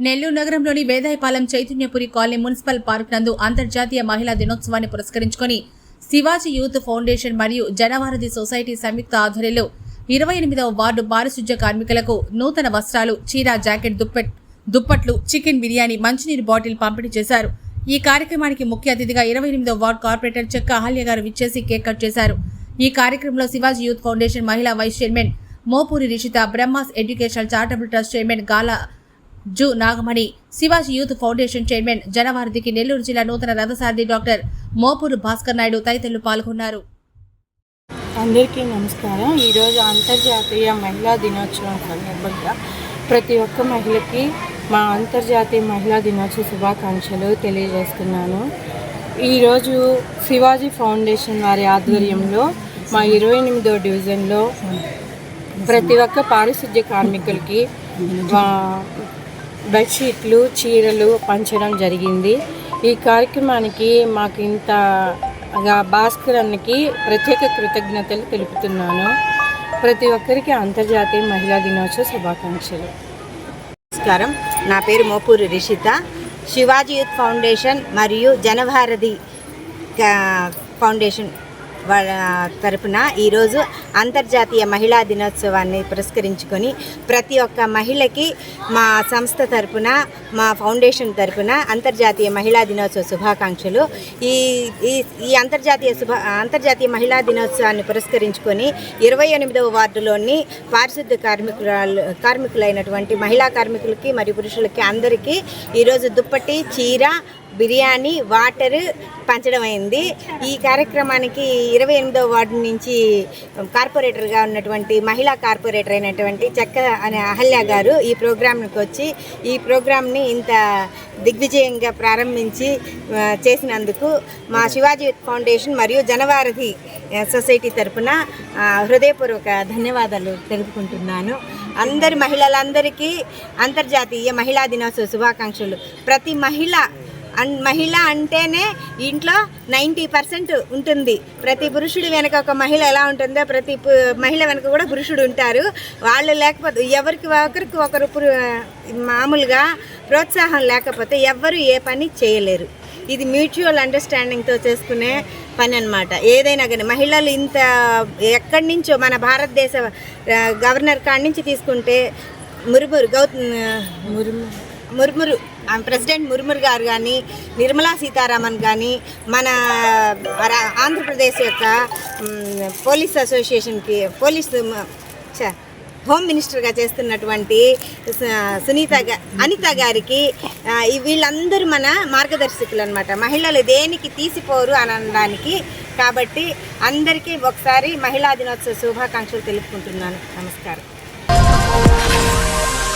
నెల్లూరు నగరంలోని Vedayapalem Chaitanyapuri colony municipal park నందు అంతర్జాతీయ మహిళా దినోత్సవాన్ని పురస్కరించుకొని శివాజీ యూత్ ఫౌండేషన్ మరియు జనవారధి సొసైటీ సంయుక్త ఆధ్వర్యంలో ఇరవై ఎనిమిదవ వార్డు పారిశుధ్య కార్మికులకు నూతన వస్త్రాలు చీర జాకెట్ దుప్పెట్ దుప్పట్లు చికెన్ బిర్యానీ మంచినీరు బాటిల్ పంపిణీ చేశారు. ఈ కార్యక్రమానికి ముఖ్య అతిథిగా ఇరవై ఎనిమిదవ వార్డు కార్పొరేటర్ చెక్క అహల్య గారు విచ్చేసి కేక్ కట్ చేశారు. ఈ కార్యక్రమంలో శివాజీ యూత్ ఫౌండేషన్ మహిళా vice chairman Mopuri Rishitha Brahmas educational charitable trust chairman గాలా జు Nagamani Shivaji youth foundation chairman జనవారధికి Nellore జిల్లా నూతన రథసారథి డాక్టర్ మోపూరు భాస్కర్ నాయుడు తదితరులు పాల్గొన్నారు. అందరికీ నమస్కారం. ఈరోజు అంతర్జాతీయ మహిళా దినోత్సవం సందర్భంగా ప్రతి ఒక్క మహిళకి మా అంతర్జాతీయ మహిళా దినోత్సవ శుభాకాంక్షలు తెలియజేస్తున్నాను. ఈరోజు శివాజీ ఫౌండేషన్ వారి ఆధ్వర్యంలో మా ఇరవై ఎనిమిదో డివిజన్లో ప్రతి ఒక్క పారిశుద్ధ్య కార్మికులకి బెడ్షీట్లు చీరలు పంచడం జరిగింది. ఈ కార్యక్రమానికి మాకు ఇంత గా- భాస్కర్ అన్నకి ప్రత్యేక కృతజ్ఞతలు తెలుపుతున్నాను. ప్రతి ఒక్కరికి అంతర్జాతీయ మహిళా దినోత్సవ శుభాకాంక్షలు. నమస్కారం. నా పేరు మోపూరి రిషిత. శివాజీ యూత్ ఫౌండేషన్ మరియు జనభారతి కా- ఫౌండేషన్ తరపున ఈరోజు అంతర్జాతీయ మహిళా దినోత్సవాన్ని పురస్కరించుకొని ప్రతి ఒక్క మహిళకి మా సంస్థ తరపున మా ఫౌండేషన్ తరపున అంతర్జాతీయ మహిళా దినోత్సవ శుభాకాంక్షలు. ఈ ఈ ఈ అంతర్జాతీయ శుభ అంతర్జాతీయ మహిళా దినోత్సవాన్ని పురస్కరించుకొని ఇరవై ఎనిమిదవ వార్డులోని పారిశుద్ధ్య కార్మికురాలు కార్మికులైనటువంటి మహిళా కార్మికులకి మరియు పురుషులకి అందరికీ ఈరోజు దుప్పటి చీర బిర్యానీ వాటర్ పంచడం అయింది ఈ కార్యక్రమానికి ఇరవై ఎనిమిదవ వార్డు నుంచి కార్పొరేటర్గా ఉన్నటువంటి మహిళా కార్పొరేటర్ అయినటువంటి చెక్క అనే అహల్య గారు ఈ ప్రోగ్రాంకి వచ్చి ఈ ప్రోగ్రాంని ఇంత దిగ్విజయంగా ప్రారంభించి చేసినందుకు మా శివాజీ ఫౌండేషన్ మరియు జనవారధి సొసైటీ తరపున హృదయపూర్వక ధన్యవాదాలు తెలుపుకుంటున్నాను. అందరి మహిళలందరికీ అంతర్జాతీయ మహిళా దినోత్సవ శుభాకాంక్షలు. ప్రతి మహిళ అండ్ మహిళ అంటేనే ఇంట్లో నైంటీ పర్సెంట్ ఉంటుంది. ప్రతి పురుషుడి వెనక ఒక మహిళ ఎలా ఉంటుందో ప్రతి పు- మహిళ వెనక కూడా పురుషుడు ఉంటారు. వాళ్ళు లేకపోతే ఎవరికి ఒకరికి ఒకరు మామూలుగా ప్రోత్సాహం లేకపోతే ఎవ్వరు ఏ పని చేయలేరు. ఇది మ్యూచువల్ అండర్స్టాండింగ్తో చేసుకునే పని అనమాట ఏదైనా కానీ మహిళలు ఇంత ఎక్కడి నుంచో మన భారతదేశ గవర్నర్ కాడి నుంచి తీసుకుంటే మురుమురు గౌత మురుము ముర్మురు ప్రెసిడెంట్ ముర్మురు గారు కానీ నిర్మలా సీతారామన్ కానీ మన ఆంధ్రప్రదేశ్ యొక్క పోలీస్ అసోసియేషన్కి పోలీస్ హోమ్ మినిస్టర్గా చేస్తున్నటువంటి సునీత అనిత గారికి వీళ్ళందరూ మన మార్గదర్శకులు అనమాట మహిళలు దేనికి తీసిపోరు అని అనడానికి కాబట్టి అందరికీ ఒకసారి మహిళా దినోత్సవ శుభాకాంక్షలు తెలుపుకుంటున్నాను. నమస్కారం.